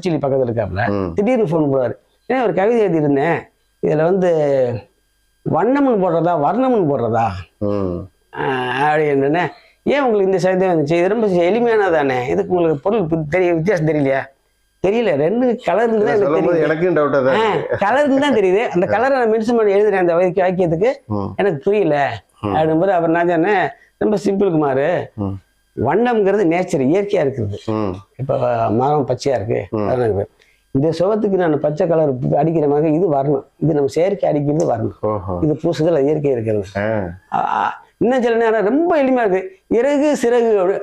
திருச்சி பக்கத்துல இருக்காப்புல. திடீர்னு ஃபோன் போடுவார். ஏன்னா ஒரு கவிதை எழுதியிருந்தேன். இதுல வந்து வண்ணம்னு போடுறதா வர்ணம்னு போடுறதா? அப்படின்னு ஏன் உங்களுக்கு இந்த சந்தேகம் வந்துச்சு? இது ரொம்ப எளிமையானது தானே இதுக்கு உங்களுக்கு பொருள் தெரிய வித்தியாசம் தெரியலையா? தெரியல. ரெண்டு கலர் எனக்கு கலர் தான் தெரியுது. அந்த கலரை நான் மென்ஷன் பண்ணி எழுதுறேன் அந்த வாக்கிய- வாக்கியத்துக்கு. எனக்கு புரியல. அப்படிங்கும்போது அப்புறம் நான் சொன்னேன் ரொம்ப சிம்பிள் குமார். வண்ணம்ங்கிறது நேச்சர் இயற்கையா இருக்குது. இப்போ மரம் பச்சையா இருக்கு. இந்த சுகத்துக்கு நான் பச்சை கலர் அடிக்கிற மாதிரி இது வரணும். இது நம்ம செயற்கை அடிக்கிறது வரணும். இது பூசுதல் இயற்கை இருக்கிறது. இன்னும் சில நேரம் ரொம்ப எளிமையா இருக்கு. இறகு சிறகு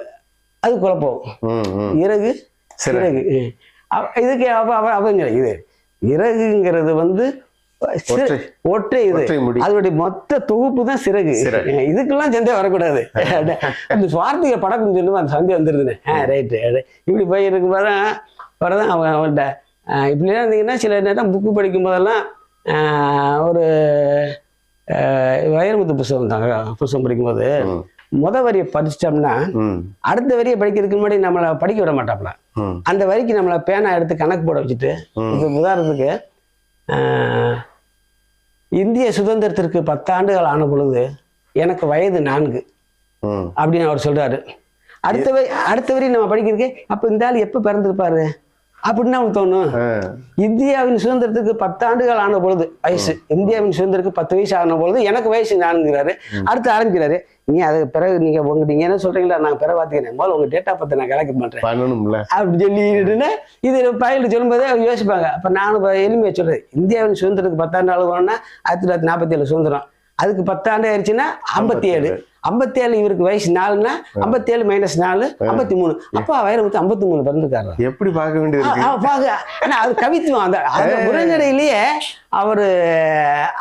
அது குழப்பம். இறகு சிறகு. இதுக்கு அவ அவ- அவங்க இது. இறகுங்கிறது வந்து ஒற்றை. இது. அதோடைய மொத்த தொகுப்பு தான் சிறகு. இதுக்கெல்லாம் சந்தேகம் வரக்கூடாது. அந்த சுவார்த்திக படக்கம் சொல்லும்போது அந்த சந்தேகம் வந்துருதுன்னு. ரைட்டு இப்படி போய் இருக்கும் போதான் வரதான் அவன் அவன்கிட்ட. இப்படிலாம் இருந்தீங்கன்னா சில நேரம் புக்கு படிக்கும் போதெல்லாம் ஒரு வைரமுத்து புஸ்தகம் தாங்க புஸ்தகம் படிக்கும்போது. முத வரியை படிச்சிட்டோம்னா அடுத்த வரியை படிக்கிறதுக்கு முன்னாடி நம்மளை படிக்க விட மாட்டாப்ல. அந்த வரிக்கு நம்மளை பேனா எடுத்து கணக்கு போட வச்சுட்டு உதாரணத்துக்கு ஆஹ், இந்திய சுதந்திரத்திற்கு பத்தாண்டுகள் ஆன பொழுது எனக்கு வயது நான்கு. அப்படின்னு அவர் சொல்றாரு. அடுத்த வரி அடுத்த வரி நம்ம படிக்கிறதுக்கு அப்ப இந்த ஆள் எப்ப பிறந்திருப்பாரு? அப்படின்னு அவனுக்கு தோணும். இந்தியாவின் சுதந்திரத்துக்கு பத்தாண்டுகள் ஆன பொழுது வயசு. இந்தியாவின் சுதந்திரத்துக்கு பத்து வயசு ஆன பொழுது எனக்கு வயசு நான்கிறாரு அடுத்து ஆரம்பிக்கிறாரு. நீ அது பிறகு நீங்க உங்க நீங்க என்ன சொல்றீங்களா நான் பிறகு பார்த்துக்கிறேன் முதல்ல உங்க டேட்டா பத்தி நான் கலெக்ட் பண்றேன். பண்ணணும்ல. அப்படி சொல்லிட்டுன்னு இது பயில்ட்டு சொல்லும்போதே யோசிப்பாங்க. அப்ப நானும் எளிமையா சொல்றேன் இந்தியாவின் சுதந்திரத்துக்கு பத்தாண்டு ஆளுவோம்னா ஆயிரத்தி தொள்ளாயிரத்தி நாற்பத்தி ஏழு சுதந்திரம். அதுக்கு பத்தாண்டு ஆயிடுச்சுன்னா ஐம்பத்தி ஏழு ஐம்பத்தி ஏழு இவருக்கு வயசு நாலுன்னா ஐம்பத்தி ஏழு மைனஸ் நாலு ஐம்பத்தி மூணு அப்போ வைரமுத்து ஐம்பத்தி மூணு பிறந்திருக்காரு? எப்படி பார்க்க வேண்டியது. ஆனா அது கவித்துவம் அந்த அந்த உரைநடையிலேயே அவரு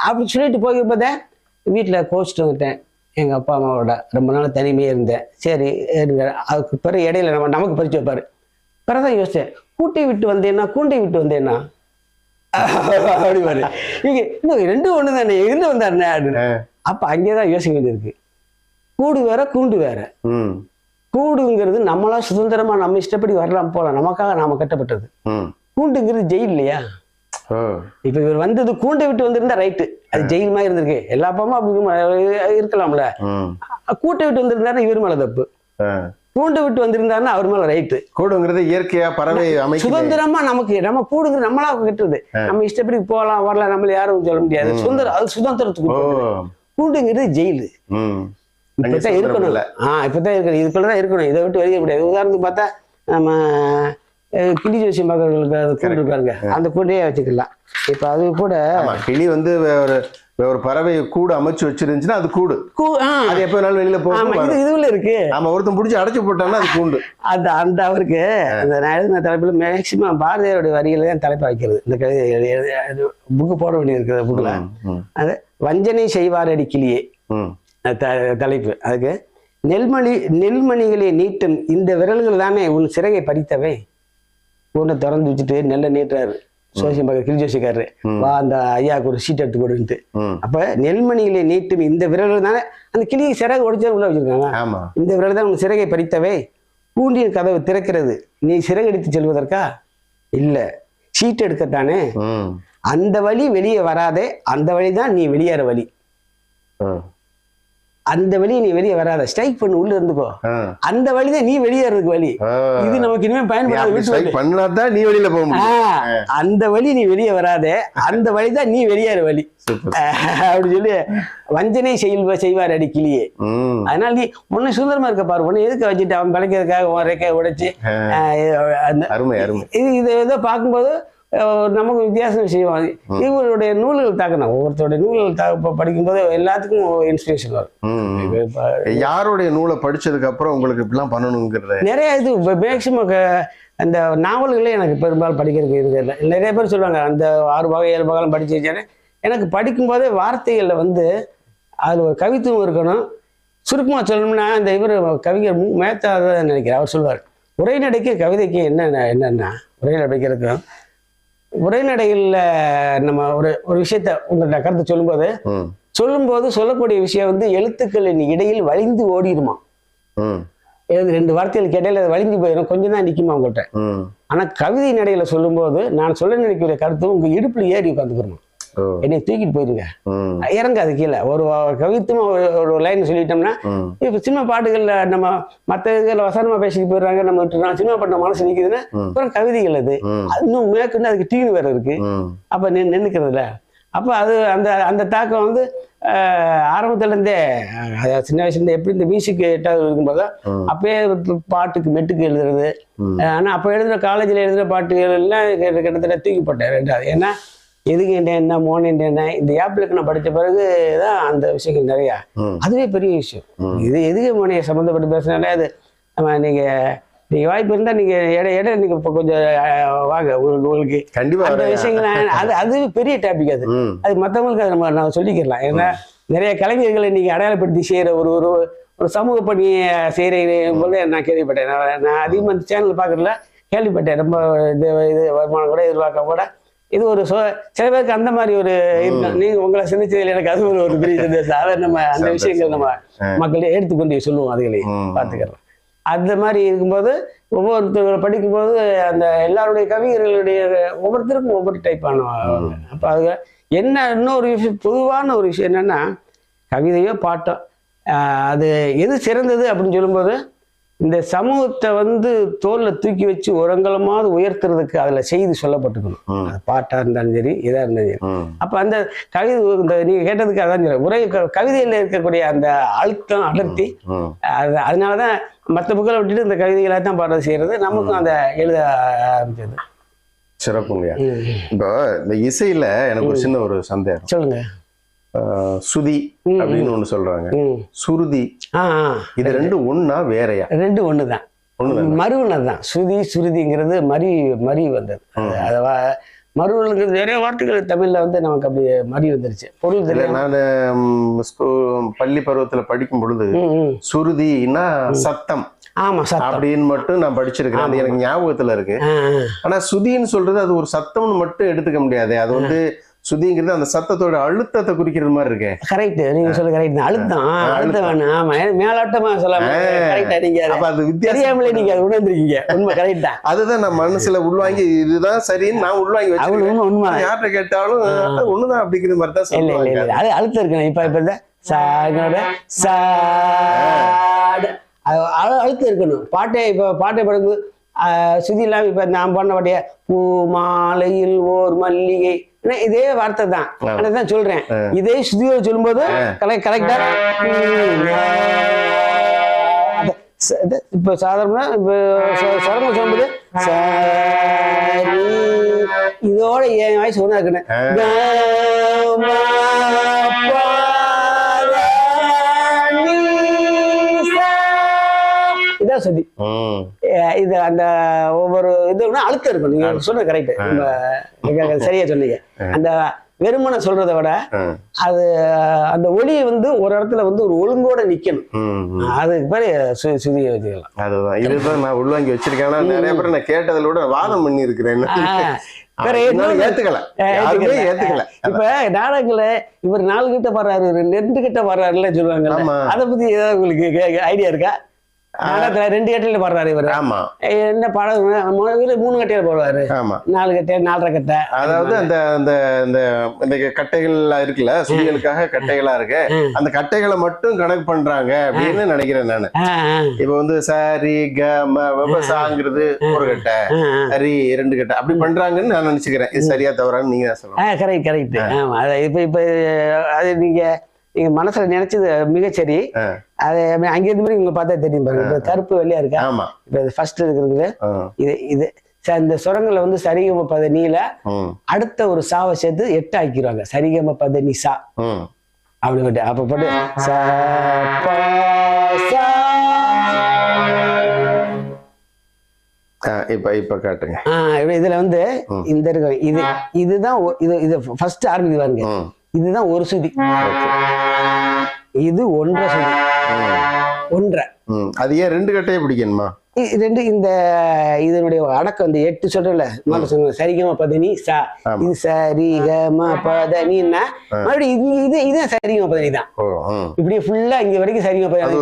அப்படி சொல்லிட்டு போகிறப்பத வீட்டுல கோச்சிட்டு வந்துட்டேன். எங்க அப்பா அம்மாவோட ரொம்ப நாள் தனிமையா இருந்தேன். சரி. அதுக்கு பிறகு இடையில நம்ம நமக்கு பறிச்சு வைப்பாரு. பிறகுதான் யோசிச்சேன். கூட்டை விட்டு வந்தேன்னா கூண்டை விட்டு வந்தேன்னா அப்படி பாரு இன்னும் ரெண்டும் ஒண்ணு தானே இருந்து வந்தாருண்ணே அப்படின்னு. அப்ப அங்கேதான் யோசிக்க வேண்டியிருக்கு. கூடு வேற கூண்டு வேற. கூடுங்கிறது நம்மளா சுதந்திரமா நம்ம இஷ்டப்படி வரலாம் போலாம். நமக்காக நாம கட்டப்பட்டது. கூண்டுங்கிறது ஜெயில் இல்லையா? இப்ப இவர் வந்தது கூண்டை விட்டு வந்திருந்தா ரைட்டு அது ஜெயில் மாதிரி இருந்திருக்கு. எல்லா அப்பாவும் அப்படி இருக்கலாம்ல. கூட்டை விட்டு வந்திருந்தாருன்னா இவர் மேல தப்பு. கூண்டை விட்டு வந்திருந்தாருன்னா அவர் மேல ரைட்டு கூடுங்கிறது இயற்கையா பறவை அமைக்க சுதந்திரமா நமக்கு நம்ம கூடுங்கிறது நம்மளா கட்டுறது நம்ம இஷ்டப்படி போகலாம் வரலாம் நம்மள யாரும் சொல்ல முடியாது. சுதந்திரம் அது சுதந்திரத்துக்கு. கூண்டுங்கிறது ஜெயிலு இப்பதான் சுதந்திரம் இருக்கணும். இல்ல. ஆ இப்பதான் இருக்கணும். இதுக்குள்ளதான் இருக்கணும். இதை விட்டு வெளியே முடியாது உதாரணத்துக்கு பார்த்தா நம்ம கிளி ஜோசியம் பார்க்கறவங்களுக்கு அது கூண்டு இருக்காருங்க. அந்த கூண்டையே வச்சுக்கலாம். இப்ப அது கூட கிளி வந்து ஒரு ஒரு பறவை கூடு அமைச்சு வச்சிருந்துச்சுன்னா அது கூடு. அது எப்ப வேணாலும் வெளியில போகும் இது இதுல இருக்கு. ஆமா ஒருத்தன் புடிச்சு அடைச்சு போட்டான்னா அது கூண்டு. அந்த அந்த அவருக்கு அந்த எழுதின தலைப்புல மேக்சிமம் பாரதியாருடைய வரியில தான் தலைப்பா வைக்கிறது. இந்த கவிதை புக்கு போட வேண்டியது இருக்குது புக்கில் அது வஞ்சனை செய்வாரடி கிளியே. அது தலைப்பு. அதுக்கு நெல்மணி நெல்மணிகளை நீட்டும் இந்த விரல்கள் தானே உன் சிறகை பறித்தவை கூண்டை திறந்து வச்சுட்டு நெல்லை நீட்டுறாரு. சோசியம் பார்க்க கிளி ஜோசிக்காரரு வா அந்த ஐயாவுக்கு ஒரு சீட் எடுத்து கொடுன்ட்டு. அப்ப நெல்மணிகளை நீட்டும் இந்த விரல்கள் தானே அந்த கிளியை சிறகு ஒடிச்சது உள்ள வச்சிருக்காங்க. இந்த விரல் தான் உன் சிறகை பறித்தவை கூண்டியின் கதவு திறக்கிறது. நீ சிறகடித்து செல்வதற்கா? இல்ல. சீட் எடுக்கத்தானே? அந்த வழி வெளியே வராதே அந்த வழி தான் நீ வெளியேற வழி. அந்த வழி நீ வெளியே வராத. ஸ்ட்ரைக் பண்ணு உள்ள இருந்துக்கோ. அந்த வழி தான் நீ வெளியேறதுக்கு வழி. இது நமக்கு இனிமே பயன்படாத. பண்ணாதான் நீ வெளியில போக முடியும். அந்த வழி நீ வெளியே வராதே. அந்த வழி தான் நீ வெளியேற வழி. அப்படி சொல்லி வஞ்சனை செய்வ செய்வார் அடி கிளியே. அதனால நீ உன்னை சுதந்திரமா இருக்க பாரு. உன்னை எதுக்கு வச்சுட்டு அவன் பிழைக்கிறதுக்காக உன் ரெக்கையை உடைச்சு இது இது ஏதோ பார்க்கும்போது நமக்கு வித்தியாசம் செய்வாங்க? இவங்களுடைய நூல்கள் தாக்கணும் ஒவ்வொருத்தருடைய நூல்கள் தா ப- படிக்கும்போது எல்லாத்துக்கும் இன்ஸ்பிரேஷன் வரும். யாருடைய நூலை படிச்சதுக்கு அப்புறம் உங்களுக்கு இப்படிலாம் பண்ணணுங்கிறத? நிறைய இது மேக்சிமம் அந்த நாவல்களே எனக்கு பெரும்பாலும் படிக்கிறதுக்கு இல்லை நிறைய பேர் சொல்லுவாங்க அந்த ஆறு வகை ஏழு வகைலாம் படிச்சு வச்சேன்னு எனக்கு படிக்கும்போதே வார்த்தைகளில் வந்து அதில் ஒரு கவித்துவம் இருக்கணும். சுருக்கமாக சொல்லணும்னா இந்த இவர் கவிஞர் மு மேத்தா தான் நினைக்கிறேன் அவர் சொல்வார் உரைநடைக்கு கவிதைக்கு என்ன என்னென்னா உரைநடை உரைநடைகளில் நம்ம ஒரு ஒரு விஷயத்த உங்கள்கிட்ட கருத்து சொல்லும்போது சொல்லும்போது சொல்லக்கூடிய விஷயம் வந்து எழுத்துக்களின் இடையில் வழிந்து ஓடிடுமா ரெண்டு வார்த்தைகளுக்கு இடையில அது வலிஞ்சு போயிடும் கொஞ்சம் தான் நிக்குமா உங்கள்கிட்ட ம். ஆனா கவிதை நடையில சொல்லும்போது நான் சொல்ல நினைக்கிற கருத்து உங்க இடுப்புல ஏறி உட்காந்துக்கிறணும் என்னை தூக்கிட்டு போயிருங்க. இறங்காது கீழே. ஒரு கவித்துவம் ஒரு- லைன் சொல்லிட்டோம்னா இப்போ சினிமா பாட்டுகள்ல நம்ம மற்ற இதில் வசனமா பேசிட்டு போயிடுறாங்க நம்ம விட்டுறோம் சினிமா பாட்டு மனசு நிற்குதுன்னா. அப்புறம் கவிதைகள் அது. இன்னும் மேற்கொண்டு அதுக்கு டியூன் வேற இருக்கு. அப்போ நின் நின்றுக்கிறதுல அப்போ அது அந்த அந்த தாக்கம் வந்து ஆரம்பத்துல அதாவது சின்ன வயசுல இருந்தே எப்படி இந்த மியூசிக் இருக்கும்போது ம். அப்பயே பாட்டுக்கு மெட்டுக்கு எழுதுறது. ஆனா அப்போ எழுதுற காலேஜில் எழுதுற பாட்டுகள் எல்லாம் கிட்ட- கிட்டத்தட்ட தூக்கி போட்டேன் ரெண்டாவது. ஏன்னா எதுக்கு என்ன மோன் என்ன இந்த ஆப்பிளுக்கு நான் படித்த பிறகு தான் அந்த விஷயங்கள் நிறையா. அதுவே பெரிய விஷயம். இது எதுக்கு மோனையை சம்மந்தப்பட்டு பேசுனாலே அது நம்ம நீங்க நீங்க வாய்ப்பு இருந்தா நீங்க இட இட நீங்க இப்போ கொஞ்சம் வாங்க உங்களுக்கு உங்களுக்கு கண்டிப்பா அந்த. விஷயங்கள் அது அது பெரிய டாபிக் அது. அது மற்றவங்களுக்கு அதை நம்ம நான் சொல்லிக்கலாம் ஏன்னா நிறைய கலைஞர்களை நீங்க அடையாளப்படுத்தி செய்யற ஒரு ஒரு ஒரு சமூக பணியை செய்கிற போல நான் கேள்விப்பட்டேன். நான் அதிகமாக சேனல் பார்க்கறதுல கேள்விப்பட்டேன். ரொம்ப இது இது வருமானம் கூட எதிர்பார்க்க கூட. இது ஒரு சொ சில பேருக்கு அந்த மாதிரி ஒரு நீங்க உங்களை சிந்திச்சதில் எனக்கு அது ஒரு ஒரு பெரிய சந்தோஷம் அதை நம்ம அந்த. விஷயங்கள் நம்ம மக்களே எடுத்துக்கொண்டு சொல்லுவோம் அதுகளை. பார்த்துக்கலாம் அந்த மாதிரி இருக்கும்போது ஒவ்வொருத்தர் படிக்கும்போது அந்த எல்லாருடைய கவிஞர்களுடைய ஒவ்வொருத்தருக்கும் ஒவ்வொரு டைப்பான அப்போ அது என்ன இன்னொரு விஷயம் பொதுவான ஒரு விஷயம் என்னன்னா கவிதையோ பாட்டோ அது எது சிறந்தது அப்படின்னு சொல்லும்போது இந்த சமூகத்தை வந்து தோல்ல தூக்கி வச்சு உரங்கலமாவது உயர்த்துறதுக்கு அதுல செய்தி சொல்லப்பட்டுக்கணும் பாட்டா இருந்தாலும் சரி இதா இருந்தாலும் சரி. அப்ப அந்த கவிதை இந்த நீங்க கேட்டதுக்கு அதான் சொல்றேன். உரை கவிதையில இருக்கக்கூடிய அந்த அழுத்தம் அடர்த்தி அது அதனாலதான் மற்ற புக்களை விட்டுட்டு இந்த கவிதைகளை தான் பாடுறது செய்யறது. நமக்கும் அந்த எழுத ஆரம்பிச்சது. சிறப்புங்க. இப்போ இந்த இசையில எனக்கு ஒரு சின்ன ஒரு சந்தேகம். சொல்லுங்க. சுதி. அப்படின்னு ஒண்ணு சொல்றாங்க. சுருதி. இது ரெண்டும் ஒண்ணா வேறையா? ரெண்டு ஒண்ணுதான். ஒண்ணுதான்? மருவினது தான் சுதி சுருதிங்கிறது மறி மறி வந்தது. அது- அது வ- மருவலுங்கிறது நிறைய வார்த்தைகள் தமிழ்ல வந்து நமக்கு அப்படி மறி வந்துருச்சு. பொருள் நான் பள்ளி பருவத்துல படிக்கும் பொழுது. சுருதினா சத்தம். ஆமா சத்தம். அப்படின்னு மட்டும் நான் படிச்சிருக்கேன் அது எனக்கு ஞாபகத்துல இருக்கு. ஆனா சுதின்னு சொல்றது அது ஒரு சத்தம்னு மட்டும் எடுத்துக்க முடியாது. அது வந்து சுதிங்கிறது அந்த சத்தத்தோட அழுத்தத்தை குறிக்கிறது மாதிரி இருக்கே. கரெக்ட் நீங்க சொல்ல கரெக்ட் அழுத்தம். அழுத்தம் வேணும். மேலாட்டமா சொல்லாம கரெக்டா நீங்க அப்ப அது வித்தியாசம் நீங்க உணர்ந்திருக்கீங்க. உண்மை கரெக்ட் தான். அதுதான் நான் மனசுல உள்வாங்கி இதுதான் சரின்னு நான் உள்வாங்கி வச்சிருக்கேன். உண்மை யார்கிட்ட கேட்டாலும் ஒண்ணுதான் அப்படிங்கிற மாதிரி தான் சொல்லுவாங்க. இல்ல. அது அழுத்தம் இருக்கணும். இப்ப இப்ப இந்த சாகோட சாடு. அழுத்தம் இருக்கணும். பாட்டை இப்ப பாட்டை படும்போது சுதி இல்லாம இப்ப நான் பண்ண பாட்டிய பூ மாலையில் ஓர் மல்லிகை இதே வார்த்தை தான். ஆனா தான் சொல்றேன். இதே சுதியோட சொல்லும்போது கரெக்ட் கரெக்டா இப்ப சாதாரண இப்ப சொ- சொரங்க சொல்லும்போது இதோட என் ர, நீ, சா. இதான். அஹ் இது அந்த ஒவ்வொரு இதுனா அழுத்தம். இருக்கும் நீங்க சொன்னது கரெக்ட் சரியா சொன்னீங்க. அந்த வெறுமனை சொல்றதை விட. அது அந்த ஒளி வந்து ஒரு இடத்துல வந்து ஒரு ஒழுங்கோட நிக்கணும். அதுக்கு பேரு சுதியை வச்சுக்கலாம் அதுதான். இதுதான் நான் உள்வாங்கி வச்சிருக்கேன் நிறைய பேர் நான் கேட்டதில் விட வாதம் பண்ணி இருக்கிறேன் ஏத்துக்கல. ஏத்துக்கல. இப்ப நாடகங்கள இவர் நாலு கிட்ட இவர் ரெண்டு கிட்ட பாடுறாருல சொல்லுவாங்கல்ல. ஆமா. அத பத்தி ஏதாவது உங்களுக்கு ஐடியா இருக்கா? நாடகத்துல ரெண்டு கட்டையில பாடுறாரு இவர். ஆமா. என்ன பாடம்? மூணு கட்டையில பாடுவாரு. ஆமா. நாலு கட்டை நாலரை கட்டை. அதாவது அந்த அந்த இந்த இந்த கட்டைகள் இருக்குல்ல சுதிகளுக்காக கட்டைகளா இருக்கு. அந்த கட்டைகளை மட்டும் கணக்கு பண்றாங்க அப்படின்னு நினைக்கிறேன் நானு. இப்ப வந்து சாரி க ம விவசாங்கிறது ஒரு கட்டை. சரி ரெண்டு கட்டை. அப்படி பண்றாங்கன்னு நான் நினைச்சுக்கிறேன். இது சரியா தவறான்னு நீங்க தான் சொல்லணும். ஆ கரெக்ட் கரெக்ட் ஆமா. அது இப்ப இப்ப அது நீங்க நீங்க மனசுல நினைச்சது மிகச்சரி. அது அங்க இருந்து மாதிரி உங்க பார்த்தா தெரியும் பாருங்க. இப்ப கருப்பு வெள்ளையா இருக்கா? ஆமா. இப்ப ஃபர்ஸ்ட் இருக்கிறது. இது இது ச- இந்த சுரங்கள்ல வந்து சரிகம பத நீல. அடுத்த ஒரு சாவை சேர்த்து எட்டு ஆக்கிடுவாங்க சரிகம பத நீ சா. அப்படி போட்டு அப்ப போட்டு ச, ப, சா. ஆ, இப்ப இப்ப காட்டுங்க. இதுல வந்து இந்த இருக்கு. இது இதுதான் இது இது ஃபர்ஸ்ட் ஆரம்பிக்குது பாருங்க. இதுதான் ஒரு சுதி. இது ஒன்றரை ம். ஒன்றரை. அது ஏன் ரெண்டு கட்டையை பிடிக்கணுமா ரெண்டு இந்த இதனுடைய அடக்கம் இந்த எட்டு சொல்றல சரிகம பதனி சா. இது சரிகம பதனின்னா மறுபடியும் இது இது இதுதான் சரிகம பதனி தான். இப்படியே ஃபுல்லா இங்க வரைக்கும் சரிகம பதனி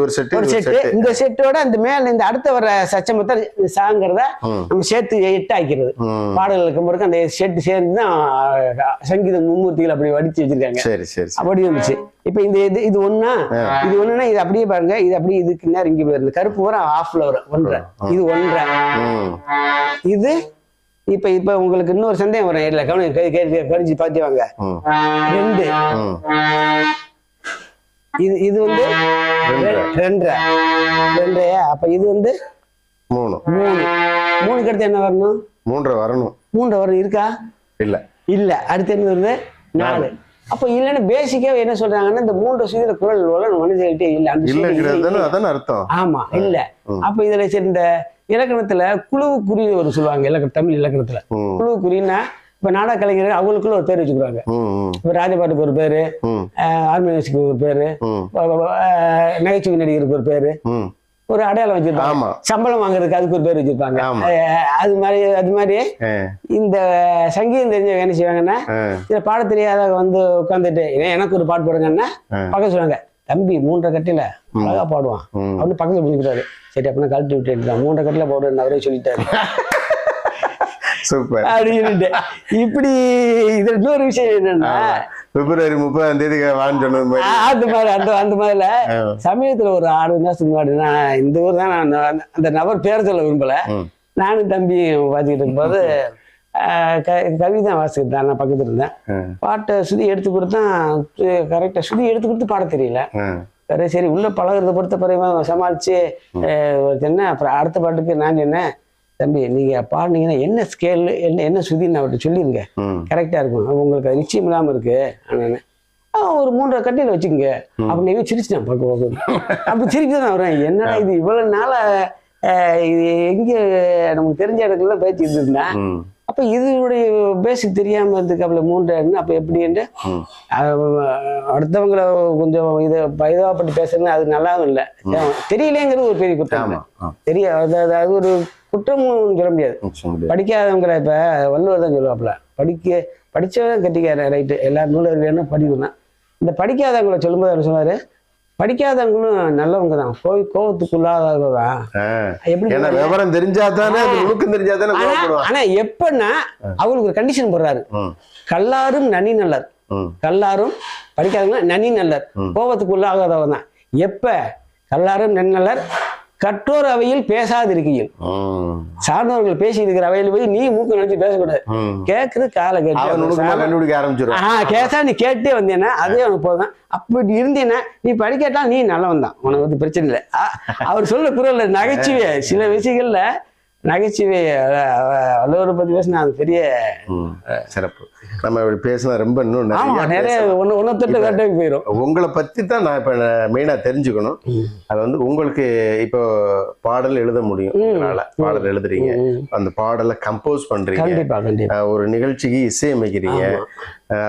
ஒரு. செட்டு ஒரு இந்த செட்டோட அந்த மேல இந்த அடுத்த வர சச்சமத்தை சாங்கிறத. நம்ம சேர்த்து எட்டு ஆக்கிறது ம். பாடல்களுக்கு முறைக்கு அந்த செட்டு சேர்ந்து தான் சங்கீத மும்மூர்த்திகள் அப்படி வடிச்சு வச்சிருக்காங்க. சரி சரி அப்படி இருந்துச்சு இப்ப இந்த இது இது ஒண்ணா இது ஒண்ணுன்னா இது அப்படியே பாருங்க இது அப்படியே இதுக்கு நேரம் இங்க போயிருது கருப்பு வர ஹாஃப்ல வரும். ஒன்றரை. இது ஒன்றரை. இது இப்ப இப்ப உங்களுக்கு இன்னொரு சந்தேகம் வரும். இல்ல கவனி கணிச்சு பாத்தி வாங்க. ரெண்டு. இது இது வந்து ரெண்டரை. ரெண்டரையா? அப்ப இது வந்து மூணு. மூணு. மூணுக்கு அடுத்து என்ன வரணும்? மூன்றரை வரணும். மூன்றரை வரும் இருக்கா? இல்ல. இல்ல. அடுத்து என்ன வருது? நாலு. அப்ப இல்லைன்னா பேசிக்கா என்ன சொல்றாங்கன்னா இந்த மூன்று சுதியில குரல் வள மனிதர்கள்ட்டே இல்ல. அதானே அர்த்தம். ஆமா இல்ல. அப்ப இதுல இந்த இலக்கணத்துல குழுவுக்குறி ஒரு சொல்லுவாங்க இலக்க தமிழ் இலக்கணத்துல. குழுவுக்குறின்னா இப்ப நாடக கலைஞர்கள் அவங்களுக்குள்ள ஒரு பேர் வச்சுக்கிறாங்க. இப்ப ராஜபாட்டுக்கு ஒரு பேரு ம். ஆர்மினியஸ்க்கு ஒரு பேரு நகைச்சுவை நடிகருக்கு ஒரு பேரு ஒரு அடையாளம் வச்சிருப்பாங்க. சம்பளம் வாங்குறதுக்கு அதுக்கு ஒரு பேர் வச்சிருப்பாங்க. அது மாதிரி அது மாதிரி இந்த சங்கீதம் தெரிஞ்சவங்க என்ன செய்வாங்கன்னா இதை பாட தெரியாத வந்து உட்காந்துட்டு எனக்கு ஒரு பாட்டு போடுங்கன்னா. பக்கத்துல சொல்லுவாங்க தம்பி மூன்றரை கட்டில அழகா பாடுவான். அவனு பக்கத்துல புரிஞ்சுக்கிறாரு சரி அப்படின்னா கழட்டி விட்டு எடுத்தான் மூன்றரை கட்டில போடுன்னு அவரே சொல்லிட்டாரு. சூப்பர். அப்படின்னு இப்படி இதுல இன்னொரு விஷயம் என்னன்னா பிப்ரவரி முப்பதாம் தேதி வான்னு சொன்னது மாதிரி. அந்த மாதிரி அந்த அந்த மாதிரில. சமயத்துல ஒரு ஆறு மாசத்துக்கு முன்னாடி நான் இந்த ஊர் தான் நான் அந்த- நபர் பேர் சொல்ல விரும்பல. நானும் தம்பி பார்த்துக்கிட்டு இருக்கும்போது கவிதை வாசிக்கிட்டு தான் நான் பக்கத்துல இருந்தேன். பாட்டை சுதி எடுத்து கொடுத்தான் கரெக்டாக சுதி எடுத்து கொடுத்து பாட தெரியல. சரி உள்ள பழகுறத பொறுத்த பிறகு சமாளிச்சு என்ன அப்புறம் அடுத்த பாட்டுக்கு நான் என்ன தம்பி நீங்க பாடுனீங்கன்னா என்ன ஸ்கேல் என்ன என்ன சுதின்னு அவர்கிட்ட சொல்லிருங்க. கரெக்டா இருக்கும். உங்களுக்கு அது நிச்சயம் இல்லாம இருக்கு. ஒரு மூன்றரை கட்டியில் வச்சுக்கோங்க. அப்படின்னு சிரிச்சிட்டான் பார்க்க பார்க்க அப்படி சிரிக்க தான் வரேன். என்னடா இது இவ்வளவு நாளா ஆஹ் இது எங்க நமக்கு தெரிஞ்ச இடத்துல பேச்சு இருந்திருந்தேன் அப்ப இதனுடைய பேசிக் தெரியாம இருந்துக்கு அப்பல மூன்று அப்ப அஹ் அடுத்தவங்கள கொஞ்சம் இதை பைதாப்பட்டு பேசுறது அது நல்லாவும் இல்லை. தெரியலேங்கிறது ஒரு பெரிய குற்றம். தெரிய அது ஒரு குற்றமும் சொல்ல முடியாது. படிக்காதவங்கள இப்ப வள்ளுவர் தான் சொல்லுவாப்புல படிக்க படிச்சவன் கட்டிக்கார ரைட்டு எல்லா நூலர் வேணும் படிக்கணும் இந்த படிக்காதவங்கள சொல்லும்போது அவர் சொன்னாரு படிக்காதவங்களும் நல்லவங்க தான் போய் கோவத்துக்குள்ளாதவங்க தான் ஆ. எப்படி ஏன்னா விவரம் தெரிஞ்சாதானே நுணுக்கம் தெரிஞ்சாதானே ஆனா எப்பன்னா அவங்களுக்கு ஒரு கண்டிஷன் போடுறாரு. கல்லாரும் நனி நல்லர். கல்லாரும் படிக்காதவங்க நனி நல்லர். கோபத்துக்குள்ள ஆகாதவன் தான் எப்ப? கல்லாரும் நன்னல்லர் கற்றோர் அவையில் பேசாதிருக்கையில். ம் சார்ந்தவர்கள் பேசி இருக்கிற அவையில் போய் நீ மூக்கு நினைச்சு பேசக்கூடாது. கேட்கறது காலை கேட்டு ஆரம்பிச்சிடும் கேட்டா நீ கேட்டே வந்தேன்னா அதே உனக்கு போதும். அப்படி இருந்தேன்னா நீ படிக்கட்டா நீ நல்லவன் தான். உனக்கு வந்து பிரச்சனை இல்லை. அவர் சொல்ல குரல்ல நகைச்சுவை. சில விஷயங்கள்ல நகைச்சுவை வல்லவரை பத்தி பேசினா அது பெரிய சிறப்பு. நம்ம இப்படி பேசினா ரொம்ப இன்னும் நிறைய. ஒன்னு ஒன்னத்தொட்டு கட்டாக்கு போயிடும் உங்களை பத்தி தான் நான் இப்ப மெயினா தெரிஞ்சுக்கணும். அது வந்து உங்களுக்கு இப்போ பாடல் எழுத முடியும். உங்களால பாடல் எழுதுறீங்க. அந்த பாடலை கம்போஸ் பண்றீங்க. ஒரு நிகழ்ச்சிக்கு இசையமைக்கிறீங்க.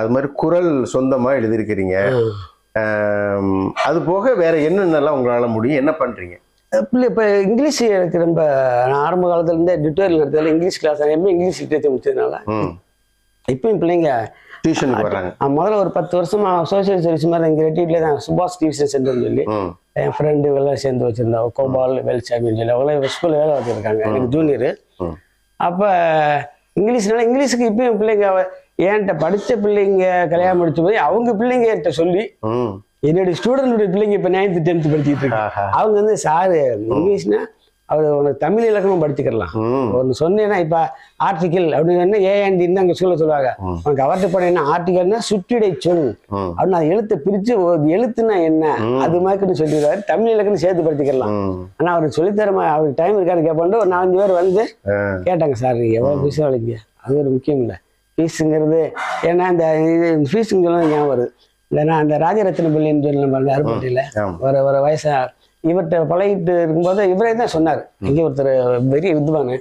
அது மாதிரி குரல் சொந்தமா எழுதியிருக்கிறீங்க. அது போக வேற என்னென்னலாம் உங்களால முடியும்? என்ன பண்றீங்க? பிள்ளை இப்போ இங்கிலீஷ் எனக்கு ரொம்ப நான் ஆரம்ப காலத்துல இருந்தே டியூட்டோரியல் நடத்தல இங்கிலீஷ் கிளாஸ் எப்பவுமே இங்கிலீஷ் லிட்டரேச்சர் முடிச்சதுனால. இப்பயும் பிள்ளைங்க டியூஷனுக்கு வர்றாங்க. முதல்ல ஒரு பத்து வருஷமா சோசியல் சர்வீஸ் மாதிரி இங்கே ரெட்டிலே தான் சுபாஷ் டிவிஷன் சென்டர்னு சொல்லி என் ஃப்ரெண்டு எல்லாம் சேர்ந்து வச்சிருந்தோம் கோபால் வேல்சாமின்னு சொல்லி. அவ்வளோ ஸ்கூலில் வேலை வச்சுருக்காங்க எனக்கு ஜூனியரு அப்போ இங்கிலீஷ்னால இங்கிலீஷுக்கு இப்பயும் பிள்ளைங்க என்கிட்ட படித்த பிள்ளைங்க கல்யாணம் முடிச்ச போய் அவங்க பிள்ளைங்க என்கிட்ட சொல்லி என்னுடைய ஸ்டூடெண்டுடைய பிள்ளைங்க இப்போ நைன்த்து டென்த்து படிச்சிட்டு இருக்காங்க அவங்க வந்து சாரு இங்கிலீஷ்னா அவர் உனக்கு தமிழ் இலக்கணம் படிச்சுக்கலாம் ஒன்று சொன்னேன்னா இப்போ ஆர்டிக்கல் அப்படின்னு சொன்னா ஏஆண்டின்னு அங்கே சொல்ல சொல்லுவாங்க. உனக்கு அவர்கிட்ட போனேன்னா ஆர்டிக்கல்னா சுற்றிடை சொல். அப்படின்னு அது எழுத்தை ஒரு எழுத்துனா என்ன. அது மாதிரின்னு சொல்லிடுவாரு. தமிழ் இலக்கணம் சேர்த்து படிச்சுக்கலாம். ம். ஆனா அவருக்கு சொல்லித்தரமா அவருக்கு டைம் இருக்கான்னு கேட்பாண்டு ஒரு நாலஞ்சு பேர் வந்து. கேட்டாங்க சார் நீங்க எவ்வளவு ஃபீஸ் வளைங்க அது ஒரு முக்கியம் இல்லை. ஃபீஸுங்கிறது ஏன்னா இந்த இது ஃபீஸுங்க சொல்ல ஞாபகம் வருது. இல்லைன்னா அந்த ராஜரத்ன பிள்ளைன்னு சொல்லலாம் பாருங்க அருப்பட்டியில் ஆமா. வர வர வயசா இவர்கிட்ட பழகிட்டு இருக்கும்போது இவரே தான் சொன்னார். இங்கே ஒருத்தர் பெரிய வித்வான்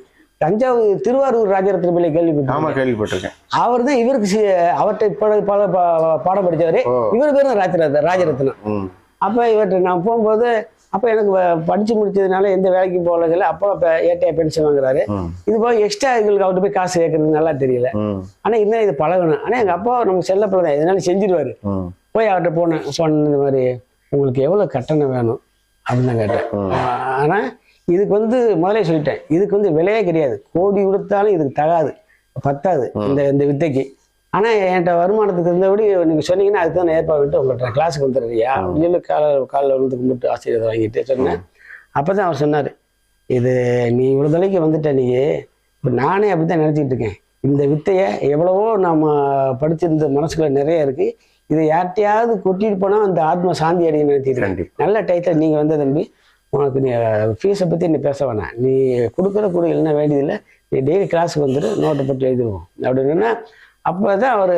தஞ்சாவூர் திருவாரூர் ராஜரத்ன பிள்ளை ஆமா கேள்விப்பட்டாங்க கேள்விப்பட்டிருக்கேன். அவர் தான் இவருக்கு அவர்கிட்ட பட பல பா- பாடம் படிச்சவரு. ஓ. இவர் பேரும் ராஜரத்ன. ராஜரத்னம் அப்போ இவர்கிட்ட நான் போகும்போது அப்போ எனக்கு படிச்சு முடிச்சதுனால எந்த வேலைக்கும் போகல அப்போ இப்போ ஏட்டையா பென்ஷன் வாங்குறாரு. இது போக எக்ஸ்ட்ரா எங்களுக்கு அவர்கிட்ட போய் காசு கேட்கறது நல்லா தெரியல. ஆனா இருந்தாலும் இது பழகணும். ஆனா எங்க அப்பா நமக்கு செல்ல பிள்ளை இதனால செஞ்சிருவாரு. போய் அவர்கிட்ட போனேன். போன இந்த மாதிரி உங்களுக்கு எவ்வளவு கட்டணம் வேணும்? அப்படின்னு நான் கேட்டேன். ஆனா இதுக்கு வந்து முதலே சொல்லிட்டேன். இதுக்கு வந்து விலையே கிடையாது. கோடி கொடுத்தாலும் இதுக்கு தகாது. பத்தாது இந்த இந்த வித்தைக்கு. ஆனா என்கிட்ட வருமானத்துக்கு இருந்தபடி நீங்க சொன்னீங்கன்னா அதுக்கு தான் ஏற்பாடு விட்டு உங்கள்கிட்ட கிளாஸுக்கு வந்துடுறியா அப்படின்னு சொல்லி காலை காலில் விழுந்து கும்பிட்டு ஆசிரியர் வாங்கிட்டு சொன்னேன். அப்பதான் அவர் சொன்னாரு இது நீ இவ்வளவு தொலைக்கு வந்துட்ட நீ. இப்போ நானே அப்படித்தான் நினைச்சிட்டு இருக்கேன். இந்த வித்தையை எவ்வளவோ நம்ம படிச்சிருந்த மனசுக்குள்ள நிறைய இருக்கு. இதை யார்கிட்டயாவது கொட்டிட்டு போனா அந்த ஆத்ம சாந்தி அடையும். கண்டிப்பா. நல்ல டைட்டில் நீங்க வந்த தம்பி. உனக்கு நீ ஃபீஸை பத்தி நீ பேச வேணாம். நீ கொடுக்குற கூட இல்லைன்னா வேண்டியதில்லை. நீ டெய்லி கிளாஸுக்கு வந்துடு நோட்டை போட்டு எழுதிடுவோம் அப்படின்னா அப்பதான் அவர்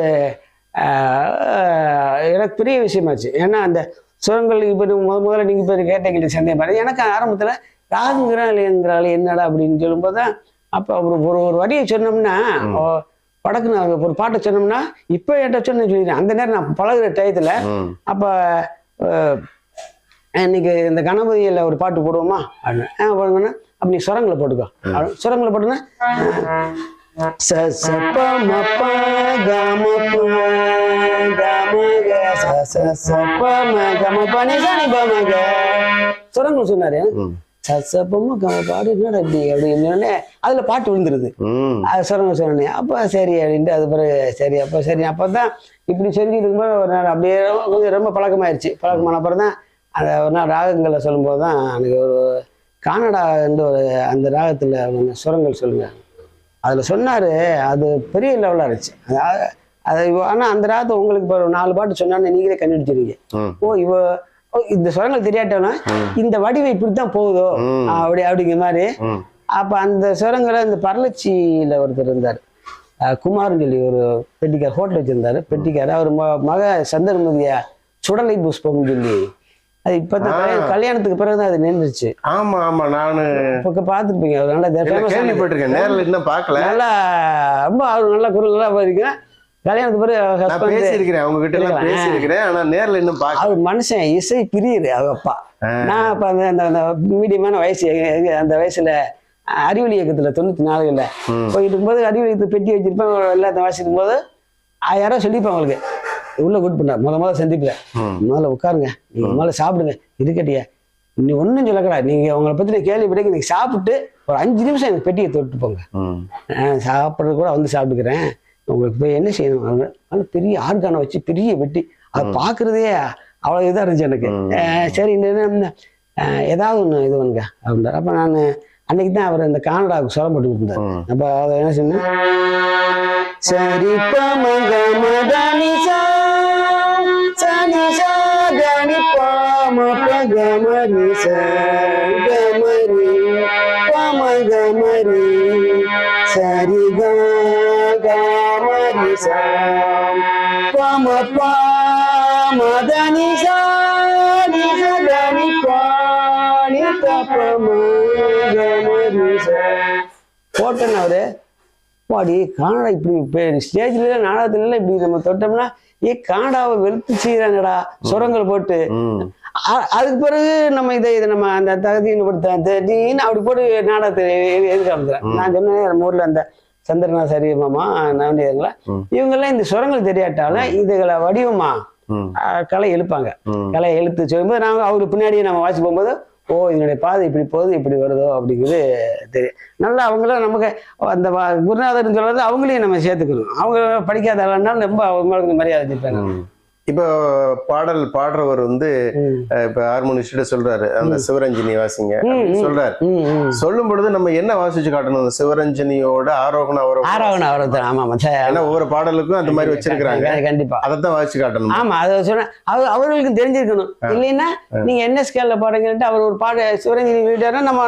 எனக்கு பெரிய விஷயமாச்சு. ஏன்னா அந்த சுரங்கள் இப்போ முத முதல்ல நீங்கள் இப்போ கேட்டீங்க சந்தேகம் பாரு எனக்கு ஆரம்பத்தில் ராகுங்கிறாள் இல்லைங்கிறாள் என்னடா அப்படின்னு சொல்லும்போது தான் அப்போ ஒரு ஒரு ஒரு வரியை சொன்னோம்னா அவங்க ஒரு பாட்டை சொன்னோம்னா இப்போ என்கிட்ட சொன்னு சொல்லிடுறேன். அந்த நேரம் நான் பழகுற டயத்தில். அப்போ இன்னைக்கு இந்த கணபதியில் ஒரு பாட்டு போடுவோமா? அப்படின்னு போடுங்கன்னா அப்ப நீ சுரங்களை போட்டுக்கோ. அப்படி சுரங்களை போட்டுன்னா சுரங்கள் சொன்னாரு. ம். ச ச ப ம க ம பாடு என்னடா இப்படி அப்படின்னு அதுல பாட்டு விழுந்துருது. அது சொல்லுங்க சொன்னேன் அப்போ சரி அப்படின்ட்டு அது பிறகு சரி அப்போ சரி அப்போ தான் இப்படி செஞ்சுட்டு இருக்கும்போது ஒரு நாள் அப்படியே கொஞ்சம் ரொம்ப பழக்கமாயிருச்சு பழக்கமான அப்புறம் தான் அந்த ஒரு நாள் ராகங்களை சொல்லும்போது தான் எனக்கு ஒரு கானடா வந்து ஒரு அந்த ராகத்தில் கொஞ்சம் சுரங்கள் சொல்லுங்க அதில் சொன்னார் அது பெரிய லெவலாக இருந்துச்சு அது அது ஆனால் அந்த ராகத்தை உங்களுக்கு இப்போ ஒரு நாலு பாட்டு சொன்னான்னு நீங்களே கண்டுபிடிச்சிருவீங்க. ஓ இவ இந்த சுரங்கள் தெரியாட்டோன்னா இந்த வடிவை இப்படி தான் போகுதோ. அப்படி அப்படிங்கிற மாதிரி. அப்ப அந்த சுரங்களை இந்த பரலட்சியில ஒருத்தர் இருந்தார். குமார்னு சொல்லி ஒரு பெட்டிக்கார் ஹோட்டல் வச்சிருந்தாரு. பெட்டிக்கார் அவர் மக சந்தர்மதியா சுடலை புஷ்பம்னு சொல்லி. அது இப்பதான் கல்யாண- கல்யாணத்துக்கு பிறகுதான் அது நின்றுச்சு. ஆமா ஆமா நானு இப்போ பார்த்துருப்பீங்க. அவர் நல்லா. கேள்விப்பட்டிருக்கேன். நேர்ல இன்னும் பார்க்கல. நல்லா ரொம்ப அவர் நல்ல குரல் நல்லா போயிருக்கு கல்யாணத்துக்கு பிறகு பேசியிருக்கிறேன் அவங்க கிட்ட எல்லாம் இருக்கலாம். பேசியிருக்கிறேன் ஆனா நேர்ல இன்னும் பார்க்கல. அவர் மனுஷன் இசை பிரியர் அவங்க அப்பா. ஆ. நான் அப்ப அந்த அந்த மீடியமான வயசு அந்த வயசுல அஹ், அறிவொளி இயக்கத்துல தொண்ணூத்தி நாலுல. போயிட்டு இருக்கும்போது அறிவொளி இயக்கத்தை பெட்டி வச்சிருப்பேன் எல்லாத்தையும் வாசிக்கும் போது யாரோ சொல்லிப்பாங்க அவங்களுக்கு உள்ள கூட்டு பண்ணார் முத முத சந்திப்புல. முதல்ல உட்காருங்க. நீங்க முதல்ல சாப்பிடுங்க. இருக்கட்டியா. நீ ஒன்றும் சொல்லக்கூடாது நீங்க உங்களை பத்தி கேள்விப்பட்டு நீங்க சாப்பிட்டு ஒரு அஞ்சு நிமிஷம் எனக்கு பெட்டியை தொட்டு போங்க. சாப்பிட்றது கூட வந்து சாப்பிட்டுக்கிறேன். உங்களுக்கு போய் என்ன செய்யணும்? நல்ல பெரிய ஆர்கானை வச்சு பெரிய வெட்டி அதை பார்க்குறதே அவ்வளோ இதாக இருந்துச்சு எனக்கு. சரி அஹ் ஏதாவது ஒன்று இது பண்ணுங்க அப்படின்றார். அப்போ நான் அன்னைக்கு தான் அவர் இந்த கானடாவுக்கு சொல்ல போட்டு இருந்தார் ம். அப்போ அதை என்ன சொன்னேன் சரி பமக மதனி சா சனி போட்டேன் அவரு பாடி கானடா இப்படி இப்போ ஸ்டேஜ்ல நாடகத்துல இப்படி நம்ம தொட்டோம்னா ஏ கானடாவை வெளுத்து செய்யறாங்கடா சுரங்கள் போட்டு. அதுக்கு பிறகு நம்ம இதை இதை நம்ம அந்த தகுதின்னு அப்படி போட்டு நாடகத்தை எதுக்கு ஆரம்பிக்கிறேன் நான் சொன்னேன் நம்ம ஊர்ல அந்த சந்திரநாத் சரி மாமா நவனியங்களா ம். இவங்கெல்லாம் இந்த சுரங்கள் தெரியாட்டால இதுகளை வடிவமா கலை எழுப்பாங்க. கலை எழுத்து சொல்லும்போது நாங்கள் அவருக்கு பின்னாடியே நம்ம வாசி போகும்போது ஓ இதனுடைய பாதை இப்படி போகுது இப்படி வருதோ அப்படிங்கிறது தெரியும் நல்லா அவங்களும் நமக்கு அந்த குருநாதர்னு சொல்றது அவங்களையும் நம்ம சேர்த்துக்கணும் அவங்க படிக்காத ரொம்ப அவங்களுக்கு மரியாதை. ம். இப்போ பாடல் பாடுறவர் வந்து இப்ப ஹார்மோனிஸ்ட சொல்றாரு. அந்த சிவரஞ்சனி வாசிங்க சொல்றாரு. சொல்லும் பொழுது நம்ம என்ன வாசிச்சு காட்டணும்? அந்த சிவரஞ்சனியோட ஆரோகணம் அவரை ஆறாவண அவரத்தர் ஆமா. ஏன்னா ஒவ்வொரு பாடலுக்கும் அந்த மாதிரி வச்சிருக்கிறாங்க. கண்டிப்பா அதைத்தான் வாசிச்சு காட்டணும்? ஆமா அதை சொன்ன அவர் அவர்களுக்கு தெரிஞ்சிருக்கணும். இல்லைன்னா நீங்க என்ன ஸ்கேல்ல பாடுங்கன்ட்டு அவர் ஒரு பாடு சிவரஞ்சனி வீட்டாரா நம்ம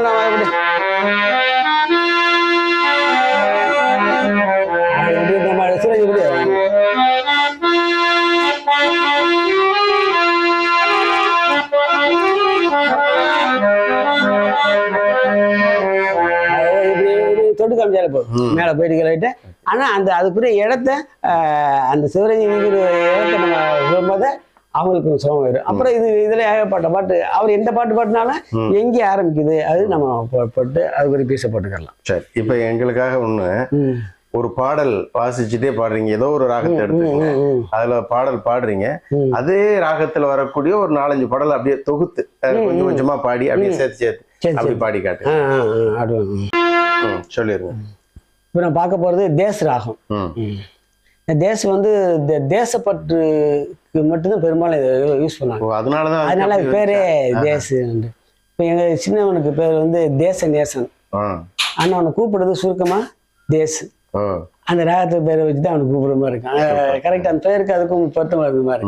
காமிச்சாலே போதும் மேல போயிட்டு ரைட்டு ஆனா அந்த அதுக்குரிய இடத்த அந்த சிவரஞ்சனி இடத்த நம்ம சொல்லும்போது அவங்களுக்கு சுகம் வரும். அப்புறம் இது இதுல ஏகப்பட்ட பாட்டு அவர் எந்த பாட்டு பாட்டுனாலும். எங்கே ஆரம்பிக்குது அது நம்ம போட்டு அது ஒரு பீஸை போட்டுக்கலாம். சரி இப்போ எங்களுக்காக ஒண்ணு. ஒரு பாடல் வாசிச்சுட்டே பாடுறீங்க ஏதோ ஒரு ராகத்தை எடுத்துக்கங்க. அதுல பாடல் பாடுறீங்க. அதே ராகத்துல வரக்கூடிய ஒரு நாலஞ்சு பாடல் அப்படியே தொகுத்து கொஞ்சம் கொஞ்சமா பாடி அப்படியே சேர்த்து சேர்த்து சரி, அப்படி பாடி காட்டு ஆ ஆ ஆ அது ம். ம், சொல்லிருங்க. இப்போ நான் பார்க்க போகிறது தேச ராகம். இந்த தேசம் வந்து இந்த தேசப்பற்றுக்கு மட்டும்தான் பெரும்பாலும் யூஸ் பண்ணாங்க அதனால அது அப்படி பேரே தேச இப்போ எங்கள் சின்னவனுக்கு பேர் வந்து தேச நேசன். ஆனால் அவனை கூப்பிடுறது சுருக்கமா தேசு. அந்த ராகத்துக்கு பேரை வச்சு தான் அவனுக்கு கூப்பிடுற மாதிரி இருக்கும். கரெக்டாக அந்த பேருக்கு அதுக்கும் பொருத்தமாக இருக்கிற மாதிரி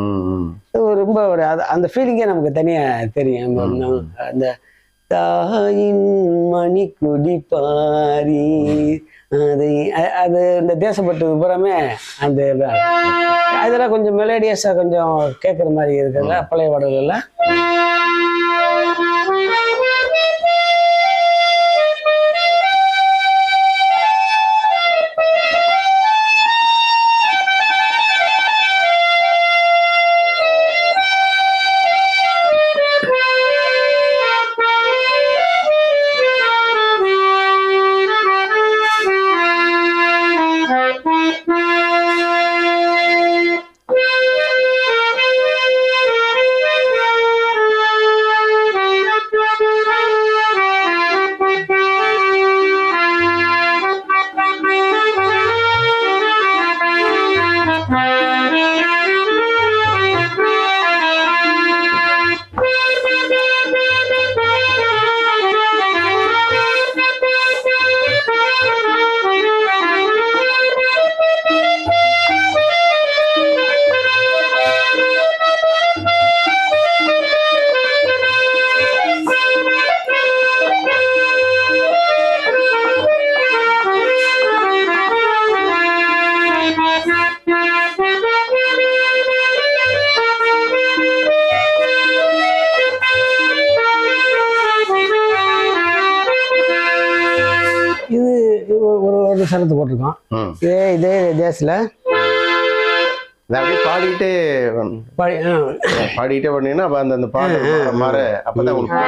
ரொம்ப ஒரு அந்த ஃபீலிங்கே நமக்கு தனியாக தெரியும். அந்த தாயின் மணிக்குடி பாரி அதை அது இந்த தேசப்பட்டது புறமே அந்த அதெல்லாம் கொஞ்சம் மெலோடியஸாக கொஞ்சம் கேட்குற மாதிரி இருக்குல்ல பழைய பாடல்கள்லாம்? இதை அப்படியே பாடிக்கிட்டே படி பாடிக்கிட்டே பண்ணீங்கன்னா அப்ப அந்த அந்த பாடல் மாற அப்பதான் உங்களுக்கு.